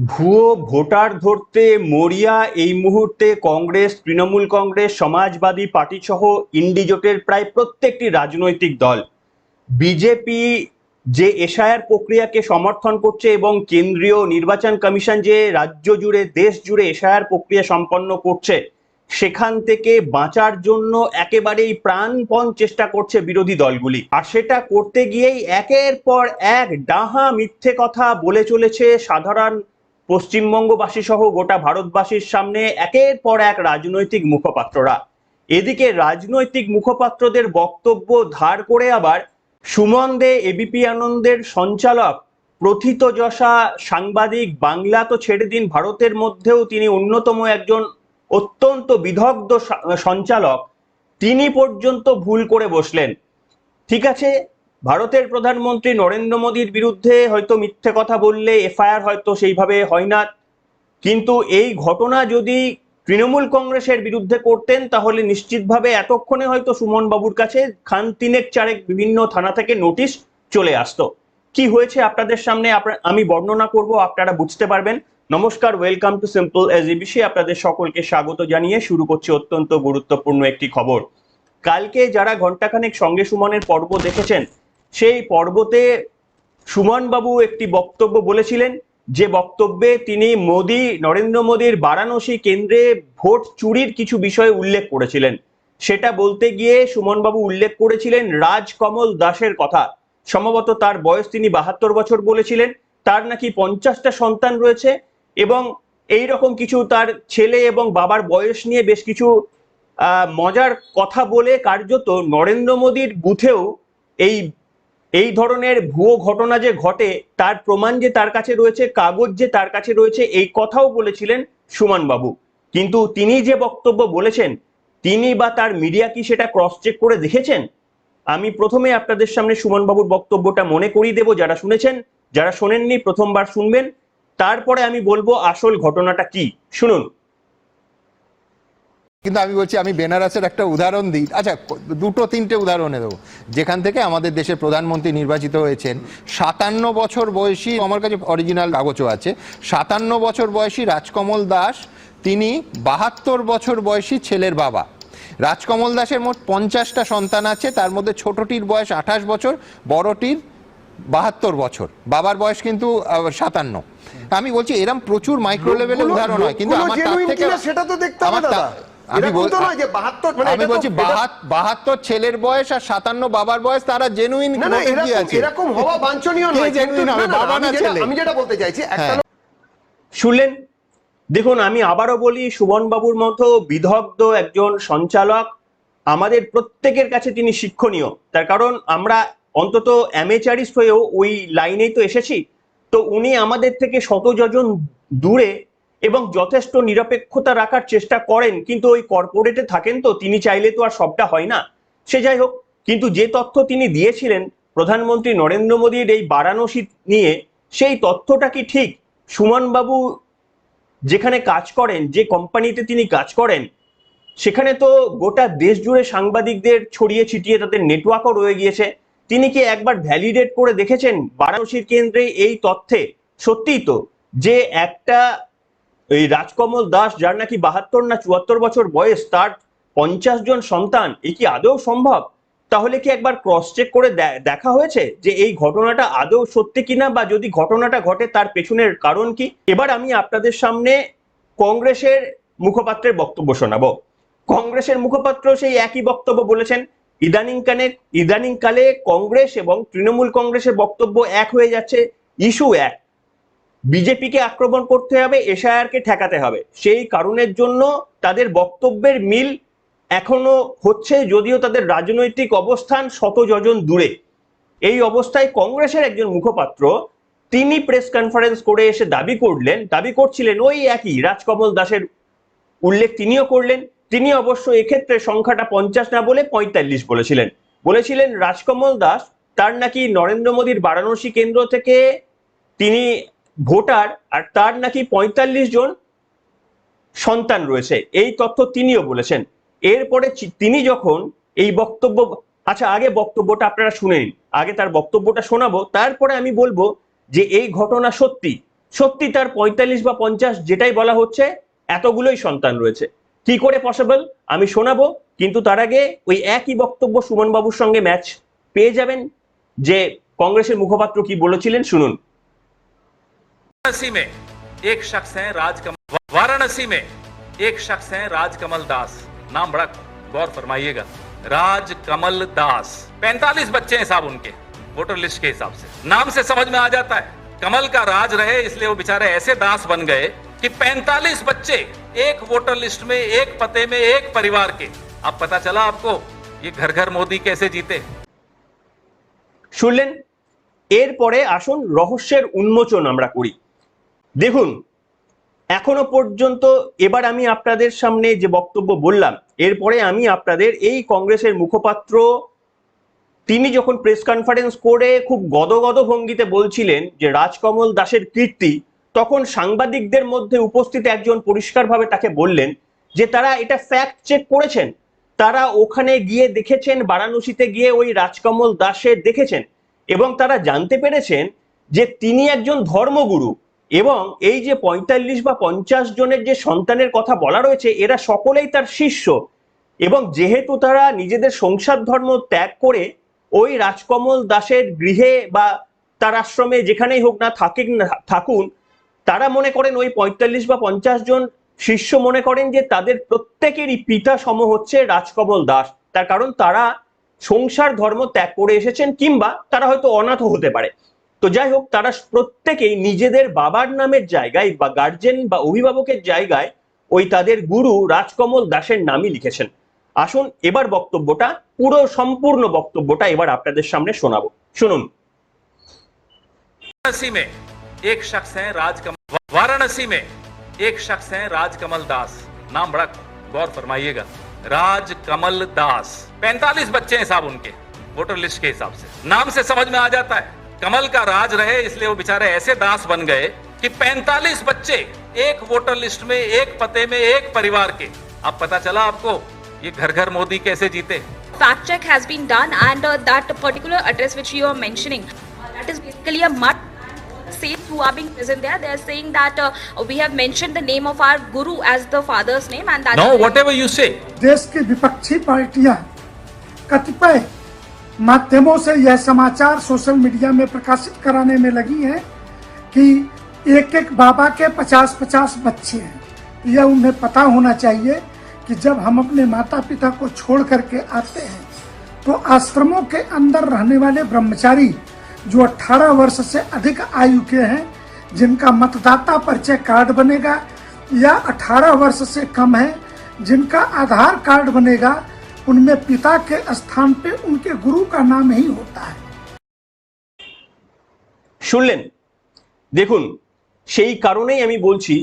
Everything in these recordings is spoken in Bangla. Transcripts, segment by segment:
ভুয়ো ভোটার ধরতে মরিয়া এই মুহূর্তে Congress, Trinamool Congress, Samajwadi party সহ ইন্ডি জোটের প্রায় প্রত্যেকটি রাজনৈতিক দল। বিজেপি যে এসআইআর প্রক্রিয়াকে সমর্থন করছে এবং কেন্দ্রীয় নির্বাচন কমিশন যে রাজ্য জুড়ে, দেশ জুড়ে এসআইআর প্রক্রিয়া সম্পন্ন করছে, সেখান থেকে বাঁচার জন্য একেবারেই প্রাণপণ চেষ্টা করছে বিরোধী দলগুলি। আর সেটা করতে গিয়েই একের পর এক ডাহা মিথ্যে কথা বলে চলেছে সাধারণ পশ্চিমবঙ্গবাসী সহ গোটা ভারতবাসীর সামনে একের পর এক রাজনৈতিক মুখপাত্ররা। এদিকে রাজনৈতিক মুখপাত্রদের বক্তব্য ধার করে আবার সুমন দে এবিপি আনন্দের সঞ্চালক প্রথিতযশা সাংবাদিক, বাংলা তো ছেড়ে দিন, ভারতের মধ্যেও তিনি অন্যতম একজন অত্যন্ত বিদগ্ধ সা- সঞ্চালক। তিনি পর্যন্ত ভুল করে বসলেন। ঠিক আছে ভারতের প্রধানমন্ত্রী নরেন্দ্র মোদীর বিরুদ্ধে হয়তো মিথ্যে কথা বললে এফআইআর হয়তো সেইভাবে হয় না। কিন্তু এই ঘটনা যদি তৃণমূল কংগ্রেসের বিরুদ্ধে করতেন, তাহলে নিশ্চিতভাবে এতক্ষণে হয়তো সুমন বাবুর কাছে খান তিনেক চারেক বিভিন্ন থানা থেকে নোটিশ চলে আসতো। কি হয়েছে আপনাদের সামনে? আমি বর্ণনা করব, আপনারা বুঝতে পারবেন। নমস্কার, ওয়েলকাম টু সিম্পল এজ এ বিষয়ে আপনাদের সকলকে স্বাগত জানিয়ে শুরু করছি অত্যন্ত গুরুত্বপূর্ণ একটি খবর। কালকে যারা ঘন্টাখানেক সঙ্গে সুমনের পর্ব দেখেছেন সেই পর্বতে সুমন বাবু একটি বক্তব্য বলেছিলেন, যে বক্তব্যে তিনি মোদী, নরেন্দ্র মোদীর বারাণসী কেন্দ্রে ভোট চুরির কিছু বিষয় উল্লেখ করেছিলেন। সেটা বলতে গিয়ে সুমন বাবু উল্লেখ করেছিলেন রাজকমল দাসের কথা। সম্ভবত তার বয়স তিনি বাহাত্তর বছর বলেছিলেন, তার নাকি পঞ্চাশটা সন্তান রয়েছে এবং এই রকম কিছু তার ছেলে এবং বাবার বয়স নিয়ে বেশ কিছু মজার কথা বলে কার্যত নরেন্দ্র মোদীর বুথেও এই এই ধরনের ভুয়ো ঘটনা যে ঘটে, তার প্রমাণ যে তার কাছে রয়েছে, কাগজ যে তার কাছে রয়েছে, এই কথাও বলেছিলেন সুমন বাবু কিন্তু তিনি যে বক্তব্য বলেছেন, তিনি বা তার মিডিয়া কি সেটা ক্রস চেক করে দেখেছেন? আমি প্রথমে আপনাদের সামনে সুমন বাবুর বক্তব্যটা মনে করিয়ে দেব যারা শুনেছেন। যারা শোনেননি, প্রথমবার শুনবেন। তারপরে আমি বলব আসল ঘটনাটা কি। শুনুন। কিন্তু আমি বলছি আমি বেনারসের একটা উদাহরণ দিই। আচ্ছা দুটো তিনটে উদাহরণে দেবো। যেখান থেকে আমাদের দেশের প্রধানমন্ত্রী নির্বাচিত হয়েছেন সাতান্ন বছর বয়সী আমার কাছে অরিজিনাল কাগজও আছে সাতান্ন বছর বয়সী রাজকমল দাস তিনি বাহাত্তর বছর বয়সী ছেলের বাবা। রাজকমল দাসের মোট পঞ্চাশটা সন্তান আছে তার মধ্যে ছোটটির বয়স আঠাশ বছর বড়টির বাহাত্তর বছর। বাবার বয়স কিন্তু সাতান্ন। আমি বলছি এরম প্রচুর মাইক্রো লেভেলের উদাহরণ হয় কিন্তু আমার সেটা তো দেখতে হবে দাদা। আমি এরকম বল- তো নয় যে 72 মানে বলছি বাহাত্তর ছেলের বয়স আর সাতান্ন বাবার বয়স তারা জেনুইন এরকম আছে? এরকম হওয়া বাঞ্ছনীয় নয় genuine কিন্তু- হবে, না, না, বাবা আমি না যেটা- ছেলে? আমি যেটা বলতে চাইছি হ্যাঁ। শুনলেন? দেখুন আমি আবারও বলি সুমন বাবুর মতো বিদগ্ধ একজন সঞ্চালক আমাদের প্রত্যেকের কাছে তিনি শিক্ষণীয়। তার কারণ আমরা অন্তত অ্যামেচারিস্ট হয়েও ওই লাইনেই তো এসেছি। তো উনি আমাদের থেকে শত যোজন দূরে এবং যথেষ্ট নিরপেক্ষতা রাখার চেষ্টা করেন, কিন্তু ওই কর্পোরেটে থাকেন তো, তিনি চাইলে তো আর সবটা হয় না। সে যাই হোক, কিন্তু যে তথ্য তিনি দিয়েছিলেন, প্রধানমন্ত্রী নরেন্দ্র মোদীর এই বারাণসী নিয়ে, সেই তথ্যটা কি ঠিক? সুমন বাবু যেখানে কাজ করেন, যে কোম্পানিতে তিনি কাজ করেন, সেখানে তো গোটা দেশ জুড়ে সাংবাদিকদের ছড়িয়ে ছিটিয়ে তাদের নেটওয়ার্কও রয়ে গিয়েছে। তিনি কি একবার ভ্যালিডেট করে দেখেছেন বারাণসীর কেন্দ্রে এই তথ্যে? সত্যিই তো, যে একটা এই রাজকমল দাস, যার নাকি বাহাত্তর না চুয়াত্তর বছর বয়স, তার পঞ্চাশ জন সন্তান, এ কি আদৌ সম্ভব? তাহলে কি একবার ক্রস চেক করে দেখা হয়েছে যে এই ঘটনাটা আদৌ সত্যি কিনা বা যদি ঘটনাটা ঘটে, তার পেছনের কারণ কি? এবার আমি আপনাদের সামনে কংগ্রেসের মুখপাত্রের বক্তব্য শোনাবো। কংগ্রেসের মুখপাত্র সেই একই বক্তব্য বলেছেন ইদানিংকালে ইদানিংকালে কংগ্রেস এবং তৃণমূল কংগ্রেসের বক্তব্য এক হয়ে যাচ্ছে, ইস্যু এক। বিজেপিকে আক্রমণ করতে হবে, এসআইআরকে ঠেকাতে হবে। সেই কারণের জন্য তাদের বক্তব্যের মিল এখনও হচ্ছে যদিও তাদের রাজনৈতিক অবস্থান শত যোজন দূরে। এই অবস্থায় কংগ্রেসের একজন মুখপাত্র তিনি প্রেস কনফারেন্স করে এসে দাবি করলেন, দাবি করছিলেন ওই একই রাজকমল দাসের উল্লেখ তিনিও করলেন। তিনি অবশ্য এক্ষেত্রে সংখ্যাটা পঞ্চাশ না বলে পঁয়তাল্লিশ বলেছিলেন। বলেছিলেন, রাজকমল দাস তার নাকি নরেন্দ্র মোদীর বারাণসী কেন্দ্র থেকে তিনি ভোটার আর তার নাকি পঁয়তাল্লিশ জন সন্তান রয়েছে। এই তথ্য তিনিও বলেছেন। এরপরে তিনি যখন এই বক্তব্য আচ্ছা আগে বক্তব্যটা আপনারা শুনে নিন। আগে তার বক্তব্যটা শোনাবো। তারপরে আমি বলব যে এই ঘটনা সত্যি। সত্যি তার পঁয়তাল্লিশ বা পঞ্চাশ যেটাই বলা হচ্ছে, এতগুলোই সন্তান রয়েছে। কি করে পসিবল আমি শোনাবো, কিন্তু তার আগে ওই একই বক্তব্য সুমন বাবুর সঙ্গে ম্যাচ পেয়ে যাবেন। যে কংগ্রেসের মুখপাত্র কি বলেছিলেন, শুনুন। वाराणसी में एक शख्स हैं राजकमल वाराणसी में एक शख्स हैं राजकमल दास नाम बड़ा गौर फरमाइएगा राजकमल दास 45 बच्चे हैं साहब उनके वोटर लिस्ट के हिसाब से नाम से समझ में आ जाता है कमल का राज रहे इसलिए वो बेचारे ऐसे दास बन गए कि 45 बच्चे एक वोटर लिस्ट में एक पते में एक परिवार के अब पता चला आपको ये घर घर मोदी कैसे जीते শুনলেন এরপরে আসুন রহস্যের উন্মোচন আমরা করি দেখুন, এখনও পর্যন্ত এবার আমি আপনাদের সামনে যে বক্তব্য বললাম, এরপরে আমি আপনাদের এই কংগ্রেসের মুখপাত্র, তিনি যখন প্রেস কনফারেন্স করে খুব গদগদ ভঙ্গিতে বলছিলেন যে রাজকমল দাসের কীর্তি, তখন সাংবাদিকদের মধ্যে উপস্থিত একজন পরিষ্কারভাবে তাকে বললেন যে তারা এটা ফ্যাক্ট চেক করেছেন। তারা ওখানে গিয়ে দেখেছেন, বারাণসীতে গিয়ে ওই রাজকমল দাসের দেখেছেন এবং তারা জানতে পেরেছেন যে তিনি একজন ধর্মগুরু। এবং এই যে পঁয়তাল্লিশ বা পঞ্চাশ জনের যে সন্তানের কথা বলা রয়েছে, এরা সকলেই তার শিষ্য। এবং যেহেতু তারা নিজেদের সংসার ধর্ম ত্যাগ করে ওই রাজকমল দাসের গৃহে বা তার আশ্রমে যেখানেই হোক না থাকেন থাকুন, তারা মনে করেন ওই পঁয়তাল্লিশ বা পঞ্চাশ জন শিষ্য মনে করেন যে তাদের প্রত্যেকেরই পিতা সম হচ্ছে রাজকমল দাস। তার কারণ তারা সংসার ধর্ম ত্যাগ করে এসেছেন কিংবা তারা হয়তো অনাথ হতে পারে। তো যাই হোক তারা প্রত্যেকেই নিজেদের বাবার নামের জায়গায় বা গার্জেন বা অভিভাবকের জায়গায় ওই তাদের গুরু রাজকমল দাসের নামই লিখেছেন আসুন এবার বক্তব্যটা পুরো সম্পূর্ণ বক্তব্যটা এবার আপনাদের সামনে শোনাবো শুনুন वाराणसी में एक शख्स हैं राजकमल वाराणसी में एक शख्स हैं राजकमल दास नाम बड़ा गौर फरमाइएगा राजकमल दास 45 बच्चे हैं साहब उनके वोटर लिस्ट के हिसाब से नाम से समझ में आ जाता है कमल का राज रहे इसलिए वो बेचारे ऐसे दास बन गए कि 45 बच्चे एक वोटर लिस्ट में एक पते में एक परिवार के। अब पता चला आपको ये घर घर मोदी कैसे जीते। Fact check has been done and that particular address which you are mentioning that is basically a mutt Saints who are being present there, they are saying that uh, we have mentioned the name of our guru as the father's name, and that. No, whatever you देश के विपक्षी पार्टियाँ कतिपय माध्यमों से यह समाचार सोशल मीडिया में प्रकाशित कराने में लगी है कि एक एक बाबा के पचास पचास बच्चे हैं। यह उन्हें पता होना चाहिए कि जब हम अपने माता पिता को छोड़ करके आते हैं तो आश्रमों के अंदर रहने वाले ब्रह्मचारी जो 18 वर्ष से अधिक आयु के हैं, जिनका मतदाता परिचय कार्ड बनेगा या 18 वर्ष से कम है, जिनका आधार कार्ड बनेगा उनमें पिता के स्थान पे उनके गुरु का नाम ही होता है শুনলেন দেখুন সেই কারণেই আমি বলছি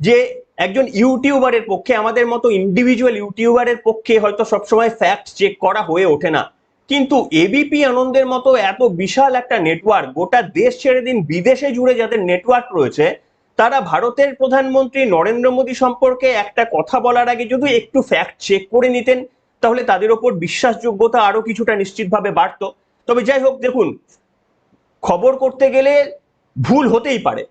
যে একজন ইউটিউবারের পক্ষে আমাদের মতো ইন্ডিভিজুয়াল ইউটিউবারের পক্ষে হয়তো সবসময় ফ্যাক্ট চেক করা হয়ে ওঠে না কিন্তু এবিপি আনন্দের মতো এত বিশাল একটা নেটওয়ার্ক গোটা দেশ ছেড়ে দিন বিদেশে জুড়ে যাদের নেটওয়ার্ক রয়েছে তারা ভারতের প্রধানমন্ত্রী নরেন্দ্র মোদী সম্পর্কে একটা কথা বলার আগে যদি একটু ফ্যাক্ট চেক করে নিতেন তাহলে তাদের ওপর বিশ্বাসযোগ্যতা আরও কিছুটা নিশ্চিতভাবে বাড়তো। তবে যাই হোক, দেখুন, খবর করতে গেলে ভুল হতেই পারে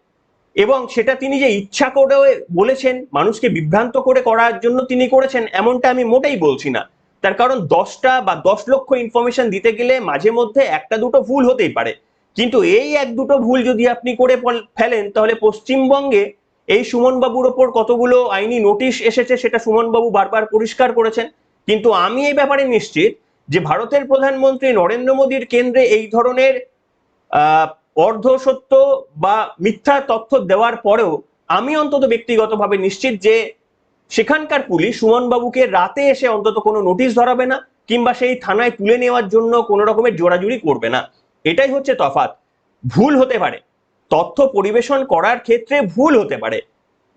এবং সেটা তিনি যে ইচ্ছা করে বলেছেন, মানুষকে বিভ্রান্ত করে করার জন্য তিনি করেছেন, এমনটা আমি মোটেই বলছি না। তার কারণ দশটা বা দশ লক্ষ ইনফরমেশন দিতে গেলে মাঝে মধ্যে একটা দুটো ভুল হতেই পারে। কিন্তু এই এক দুটো ভুল যদি আপনি করে ফেলেন, তাহলে পশ্চিমবঙ্গে এই সুমন বাবুর ওপর কতগুলো আইনি নোটিশ এসেছে সেটা সুমন বাবু বারবার পরিষ্কার করেছেন। কিন্তু আমি এই ব্যাপারে নিশ্চিত যে ভারতের প্রধানমন্ত্রী নরেন্দ্র মোদীর কেন্দ্রে এই ধরনের আহ, অর্ধসত্য বা মিথ্যা তথ্য দেওয়ার পরেও আমি অন্তত ব্যক্তিগতভাবে নিশ্চিত যে সেখানকার পুলিশ সুমন বাবুকে রাতে এসে অন্তত কোনো নোটিশ ধরাবে না কিংবা সেই থানায় তুলে নেওয়ার জন্য কোনো রকমের জোরাজুরি করবে না। এটাই হচ্ছে তফাৎ। ভুল হতে পারে। তথ্য পরিবেশন করার ক্ষেত্রে ভুল হতে পারে।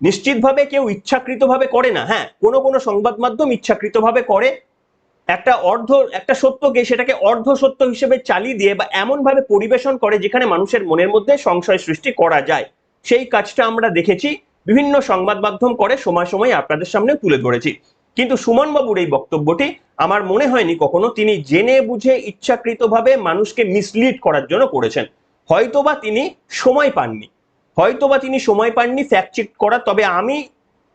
নিশ্চিতভাবে কেউ ইচ্ছাকৃতভাবে করে না হ্যাঁ কোনো কোনো সংবাদ মাধ্যম ইচ্ছাকৃতভাবে করে। একটা অর্ধ, একটা সত্যকে সেটাকে অর্ধ সত্য হিসেবে চালিয়ে দিয়ে বা এমনভাবে পরিবেশন করে যেখানে মানুষের মনের মধ্যে সংশয় সৃষ্টি করা যায়। সেই কাজটা আমরা দেখেছি, বিভিন্ন সংবাদ মাধ্যম করে সময় সময় আপনাদের সামনে তুলে ধরেছি। কিন্তু সুমন বাবুর এই বক্তব্যটি আমার মনে হয়নি কখনো তিনি জেনে বুঝে ইচ্ছাকৃতভাবে মানুষকে মিসলিড করার জন্য করেছেন। হয়তোবা তিনি সময় পাননি। হয়তোবা তিনি সময় পাননি ফ্যাক্ট চেক করার, তবে আমি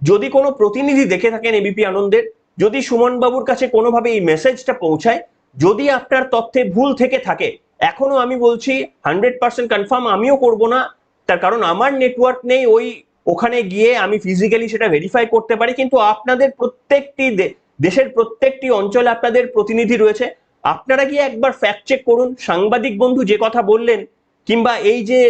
যদি কোনো প্রতিনিধি দেখে থাকেন এবিপি আনন্দের, যদি সুমন বাবুর কাছে কোনোভাবে এই মেসেজটা পৌঁছায়, যদি আপনার তথ্যে ভুল থেকে থাকে, এখনও আমি বলছি হান্ড্রেড পার্সেন্ট কনফার্ম আমিও করব না। তার কারণ আমার নেটওয়ার্ক নেই, ওই ওখানে গিয়ে আমি ফিজিক্যালি সেটা ভেরিফাই করতে পারি, কিন্তু আপনাদের প্রত্যেকটি দেশের প্রত্যেকটি অঞ্চলে আপনাদের প্রতিনিধি রয়েছে। আপনারা গিয়ে একবার ফ্যাক্ট চেক করুন। সাংবাদিক বন্ধু যে কথা বললেন, কিংবা এই যে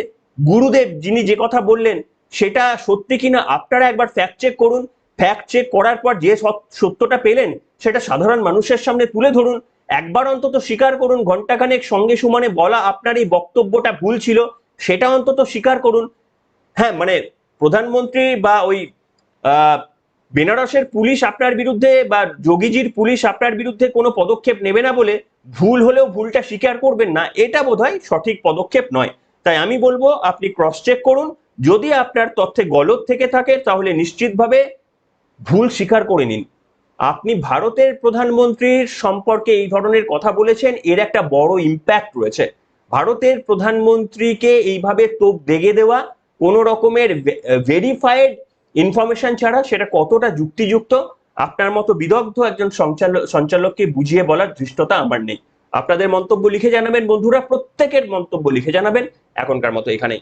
গুরুদেব যিনি যে কথা বললেন, সেটা সত্যি কিনা আপনারা একবার ফ্যাক্ট চেক করুন। ফ্যাক্ট চেক করার পর যে সত্যটা পেলেন, সেটা সাধারণ মানুষের সামনে তুলে ধরুন। একবার অন্তত স্বীকার করুন ঘন্টাখানেক সঙ্গে সুমানে বলা আপনার এই বক্তব্যটা ভুল ছিল, সেটা অন্তত স্বীকার করুন। হ্যাঁ মানে প্রধানমন্ত্রী বা ওই বেনারসের পুলিশ আপনার বিরুদ্ধে বা যোগীজির পুলিশ আপনার বিরুদ্ধে কোনো পদক্ষেপ নেবে না বলে ভুল হলেও ভুলটা স্বীকার করবেন না। এটা বোধহয় সঠিক পদক্ষেপ নয়। তাই আমি বলব, আপনি ক্রস চেক করুন। যদি আপনার তথ্যে গলত থেকে থাকে, তাহলে নিশ্চিতভাবে ভুল স্বীকার করে নিন। আপনি ভারতের প্রধানমন্ত্রীর সম্পর্কে এই ধরনের কথা বলেছেন, এর একটা বড় ইম্প্যাক্ট রয়েছে। ভারতের প্রধানমন্ত্রীকে এইভাবে তোপ দেগে দেওয়া, কোন রকমের ভেরিফাইড ইনফরমেশন ছাড়া সেটা কতটা যুক্তিযুক্ত, আপনার মতো বিদগ্ধ একজন সঞ্চালক সঞ্চালককে বুঝিয়ে বলার ধৃষ্টতা আমার নেই। আপনাদের মন্তব্য লিখে জানাবেন বন্ধুরা প্রত্যেকের মন্তব্য লিখে জানাবেন। এখনকার মতো এখানেই।